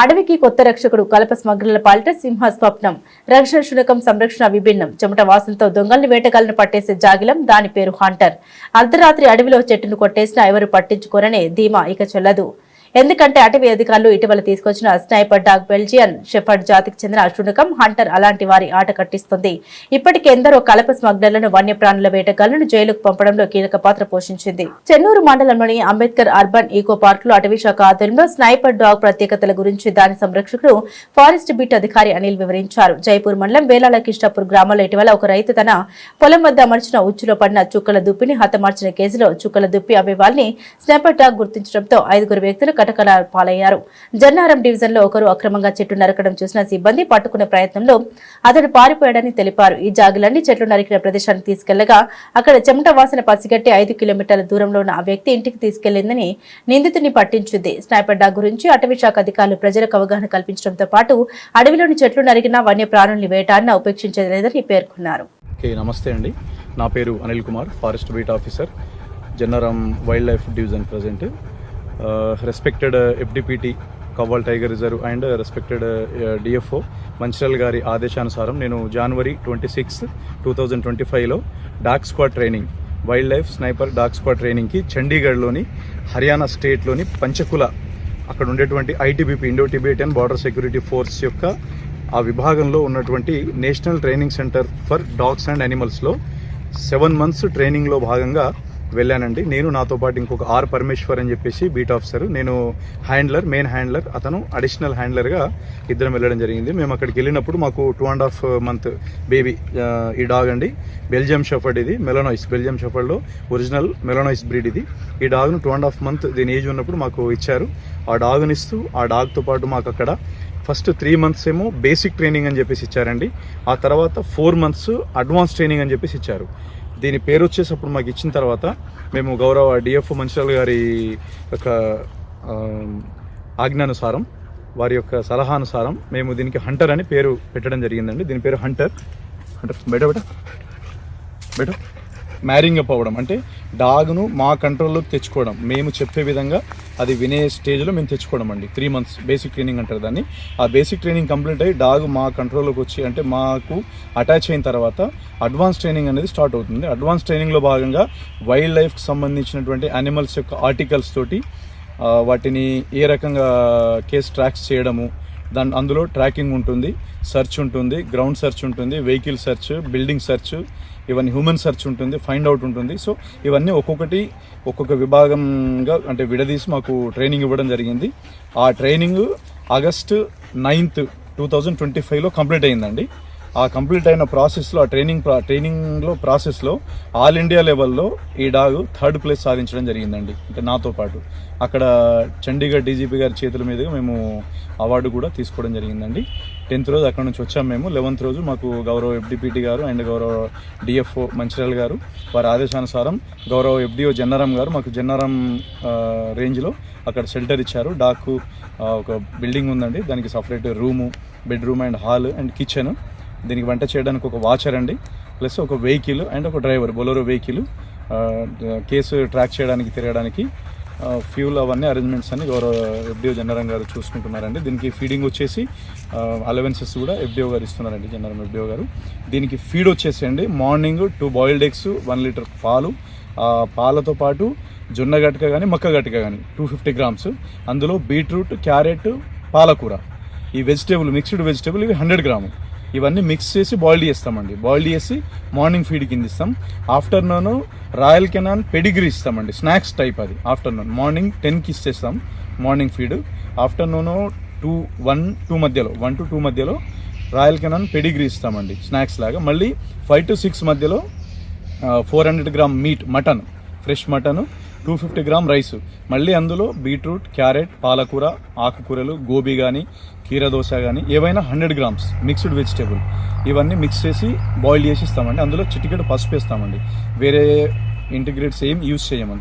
అడవికి కొత్త రక్షకుడు కలప స్మగ్లర్ల పాలిట సింహ స్వప్నం రక్షణ శునకం సంరక్షణ విభిన్నం. చెమట వాసనతో దొంగల్ని వేటగాలను పట్టేసే జాగిలం దాని పేరు హంటర్. అర్ధరాత్రి అడవిలో చెట్టును కొట్టేసినా ఎవరు పట్టించుకోరనే ధీమా ఇక చెల్లదు. ఎందుకంటే అటవీ అధికారులు ఇటీవల తీసుకొచ్చిన స్నైపర్ డాగ్ బెల్జియన్ షెఫర్డ్ జాతికి చెందిన శునకం హంటర్ అలాంటి వారి ఆట కట్టిస్తుంది. ఇప్పటికే ఎందరో కలప స్మగ్లర్లను వన్యప్రాణుల వేటగాళ్ళను జైలుకు పంపడంలో కీలక పాత్ర పోషించింది. చెన్నూరు మండలంలోని అంబేద్కర్ అర్బన్ ఈకో పార్క్లో అటవీ శాఖ ఆధ్వర్యంలో స్నైపర్ డాగ్ ప్రత్యేకతల గురించి దాని సంరక్షకుడు ఫారెస్ట్ బీట్ అధికారి అనిల్ వివరించారు. జైపూర్ మండలం వేలాల కిష్టాపూర్ గ్రామంలో ఇటీవల ఒక రైతు తన పొలం వద్ద అమర్చిన ఉచ్చులో పడిన చుక్కల దుప్పిని హతమార్చిన కేసులో చుక్కల దుప్పి అవయవాల్ని స్నైపర్ డాగ్ గుర్తించడంతో ఐదుగురు వ్యక్తులు కటకల పాలయ్యారు. జన్నారం డివిజన్లో ఒకరు అక్రమంగా చెట్టు నరకడం చూసిన సిబ్బంది పట్టుకునే ప్రయత్నంలో అతడు పారిపోయాడని తెలిపారు. ఈ జాగులన్నీ చెట్లు నరికిన ప్రదేశానికి తీసుకెళ్ళగా అక్కడ చెమట వాసన పసిగట్టి ఐదు కిలోమీటర్ల దూరంలో ఉన్న ఆ వ్యక్తి ఇంటికి తీసుకెళ్ళిందని నిందితుని పట్టించింది. స్నైపర్ డాగ్ గురించి అటవీ శాఖ అధికారులు ప్రజలకు అవగాహన కల్పించడంతో పాటు అడవిలోని చెట్లు నరికిన వన్య ప్రాణుల్ని వేటాడిన ఉపేక్షించలేదని పేర్కొన్నారు. నమస్తే అండి. నా పేరు Anil Kumar forest beat officer Jannaram wildlife division present respected FDPT Kawal tiger reserve and respected DFO Mancherial గారి ఆదేశానుసారం నేను January twenty six two thousand twenty ఫైవ్లో dog squad training wildlife sniper dog squad ట్రైనింగ్కి చండీగఢ్లోని హర్యానా స్టేట్లోని పంచకుల అక్కడ ఉండేటువంటి ITBP Indo Tibetan border security force యొక్క ఆ విభాగంలో ఉన్నటువంటి national training centre for dogs and యానిమల్స్లో seven months ట్రైనింగ్లో భాగంగా వెళ్ళానండి. నేను నాతో పాటు ఇంకొక ఆర్ పరమేశ్వర్ అని చెప్పేసి బీట్ ఆఫీసర్. నేను హ్యాండ్లర్ మెయిన్ హ్యాండ్లర్ అతను అడిషనల్ హ్యాండ్లర్గా ఇద్దరం వెళ్ళడం జరిగింది. మేము అక్కడికి వెళ్ళినప్పుడు మాకు two and half month baby ఈ డాగ్ అండి. బెల్జియం షెఫర్డ్ ఇది మెలనాయిస్. బెల్జియం షఫర్డ్లో ఒరిజినల్ మెలనాయిస్ బ్రీడ్ ఇది. ఈ డాగ్ను టూ అండ్ హాఫ్ మంత్ దీని ఏజ్ ఉన్నప్పుడు మాకు ఇచ్చారు. ఆ డాగ్ని ఇస్తూ ఆ డాగ్తో పాటు మాకు అక్కడ ఫస్ట్ త్రీ మంత్స్ ఏమో బేసిక్ ట్రైనింగ్ అని చెప్పేసి ఇచ్చారండి. ఆ తర్వాత ఫోర్ మంత్స్ అడ్వాన్స్ ట్రైనింగ్ అని చెప్పేసి ఇచ్చారు. దీని పేరు వచ్చేసి అప్పుడు మాకు ఇచ్చిన తర్వాత మేము గౌరవ డిఎఫ్ మంచిరాల్ గారి యొక్క ఆజ్ఞానుసారం వారి యొక్క సలహానుసారం మేము దీనికి హంటర్ అని పేరు పెట్టడం జరిగిందండి. దీని పేరు హంటర్. హంటర్ బయట బయట బయట. మ్యారింగ్ అప్ అవ్వడం అంటే డాగ్ను మా కంట్రోల్లోకి తెచ్చుకోవడం. మేము చెప్పే విధంగా అది వినే స్టేజ్లో మేము తెచ్చుకోవడం అండి. త్రీ మంత్స్ బేసిక్ ట్రైనింగ్ అంటారు దాన్ని. ఆ బేసిక్ ట్రైనింగ్ కంప్లీట్ అయ్యి డాగ్ మా కంట్రోల్లోకి వచ్చి అంటే మాకు అటాచ్ అయిన తర్వాత అడ్వాన్స్ ట్రైనింగ్ అనేది స్టార్ట్ అవుతుంది. అడ్వాన్స్ ట్రైనింగ్లో భాగంగా వైల్డ్ లైఫ్కి సంబంధించినటువంటి యానిమల్స్ యొక్క ఆర్టికల్స్ తోటి వాటిని ఏ రకంగా కేస్ ట్రాక్స్ చేయడము దాని అందులో ట్రాకింగ్ ఉంటుంది సెర్చ్ ఉంటుంది గ్రౌండ్ సెర్చ్ ఉంటుంది వెహికల్ సెర్చ్ బిల్డింగ్ సెర్చ్ ఇవన్నీ హ్యూమన్ సెర్చ్ ఉంటుంది ఫైండ్ అవుట్ ఉంటుంది. సో ఇవన్నీ ఒక్కొక్కటి ఒక్కొక్క విభాగంగా అంటే విడదీసి మాకు ట్రైనింగ్ ఇవ్వడం జరిగింది. ఆ training August ninth two thousand twenty ఫైవ్లో కంప్లీట్ అయిందండి. ఆ కంప్లీట్ అయిన ప్రాసెస్లో ఆ ట్రైనింగ్ ప్రా ట్రైనింగ్లో ప్రాసెస్లో ఆల్ ఇండియా లెవెల్లో ఈ డాగ్ థర్డ్ ప్లేస్ సాధించడం జరిగిందండి అంటే నాతో పాటు. అక్కడ చండీగఢ్ డీజీపీ గారి చేతుల మీదుగా మేము అవార్డు కూడా తీసుకోవడం జరిగిందండి. టెన్త్ రోజు అక్కడ నుంచి వచ్చాము మేము. లెవెన్త్ రోజు మాకు గౌరవ ఎఫ్డిపిటి గారు అండ్ గౌరవ డిఎఫ్ఓ మంచిర్యాల గారు వారి ఆదేశానుసారం గౌరవ ఎఫ్డిఓ జన్నారాం గారు మాకు జన్నారాం రేంజ్లో అక్కడ షెల్టర్ ఇచ్చారు. డాకు ఒక బిల్డింగ్ ఉందండి. దానికి separate room bedroom and hall and kitchen. దీనికి వంట చేయడానికి ఒక వాచర్ అండి ప్లస్ ఒక వెహికల్ అండ్ ఒక driver Bolero vehicle case track చేయడానికి తిరగడానికి ఫ్యూల్ అవన్నీ అరేంజ్మెంట్స్ అన్ని గౌరవ ఎఫ్డిఓ జనరం గారు చూసుకుంటున్నారండి. దీనికి ఫీడింగ్ వచ్చేసి అలవెన్సెస్ కూడా ఎఫ్డిఓ గారు ఇస్తున్నారండి జనరం ఎఫ్డిఓ గారు. దీనికి ఫీడ్ వచ్చేసి అండి morning two boiled eggs one litre పాలు పాలతో పాటు జొన్న గట్క కానీ మక్క గట్క కానీ టూ ఫిఫ్టీ గ్రామ్స్. అందులో బీట్రూట్ క్యారెట్ పాలకూర. ఈ వెజిటేబుల్ మిక్స్డ్ వెజిటేబుల్ ఇవి హండ్రెడ్ గ్రాము. ఇవన్నీ మిక్స్ చేసి బాయిల్ చేస్తామండి. బాయిల్ చేసి మార్నింగ్ ఫీడ్ కింద ఇస్తాం ఆఫ్టర్నూన్ రాయల్ కెనాన్ పెడిగ్రీ ఇస్తామండి. స్నాక్స్ టైప్ అది. ఆఫ్టర్నూన్ మార్నింగ్ టెన్కి ఇచ్చేస్తాం morning feed afternoon two one two మధ్యలో. వన్ టు టూ మధ్యలో రాయల్ కెనాన్ పెడిగ్రీ ఇస్తామండి. స్నాక్స్ లాగా. మళ్ళీ ఫైవ్ టు సిక్స్ మధ్యలో four hundred gram meat mutton fresh mutton two fifty gram rice మళ్ళీ అందులో బీట్రూట్ క్యారెట్ పాలకూర ఆకుకూరలు గోబీ కానీ కీర దోశ కానీ ఏవైనా హండ్రెడ్ గ్రామ్స్ మిక్స్డ్ వెజిటేబుల్ ఇవన్నీ మిక్స్ చేసి బాయిల్ చేసి ఇస్తామండి. అందులో చిటికెడు పసుపు వేస్తామండి. వేరే ఇంటిగ్రేట్స్ ఏం యూస్ చేయము